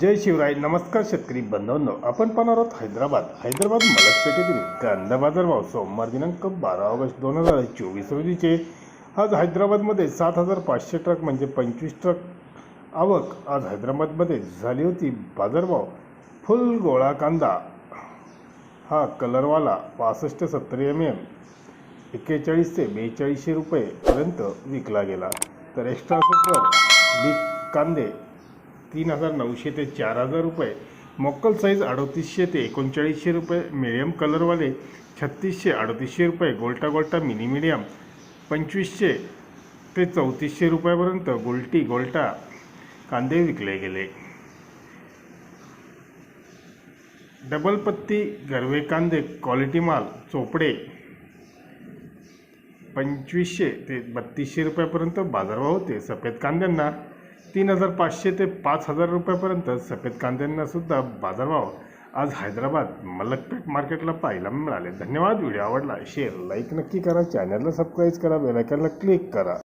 जय शिवराय नमस्कार शेतकरी बंधवांनो आपण पाहणार आहोत हैदराबाद. हैदराबाद मलकपेठेतील कांदा बाजार भाव सोमवार दिनांक बारा ऑगस्ट दोन हजार चोवीस रोजीचे आज हैदराबादमध्ये सात हजार पाचशे ट्रक म्हणजे पंचवीस ट्रक आवक. आज हैदराबादमध्ये झाली होती बाजारभाव. फुल गोळा कांदा. हा कलरवाला पासष्ट सत्तर एम एम एक्केचाळीस ते बेचाळीसशे रुपयेपर्यंत विकला गेला. तर एक्स्ट्रा सुपर बिग कांदे तीन हजार नऊशे ते चार हजार रुपये. मोक्कल साईज अडतीसशे ते एकोणचाळीसशे रुपये. मिडियम कलरवाले छत्तीसशे अडतीसशे रुपये. गोल्टा गोल्टा मिनी मिडियम पंचवीसशे ते चौतीसशे रुपयापर्यंत गोल्टी गोल्टा कांदे विकले गेले. डबल पत्ती गरवे कांदे क्वालिटी माल चोपडे पंचवीसशे ते बत्तीसशे रुपयापर्यंत बाजारभाव होते. सफेद कांद्यांना तीन हजार पाचशे ते पाच हजार रुपयापर्यंत सफेद कांद्यांना सुद्धा बाजारभाव आज हैदराबाद मलकपेठ मार्केटला पाहायला मिळाले. धन्यवाद. व्हिडिओ आवडला शेअर लाईक नक्की करा. चॅनलला सबस्क्राईब करा. बेलायकनला क्लिक करा.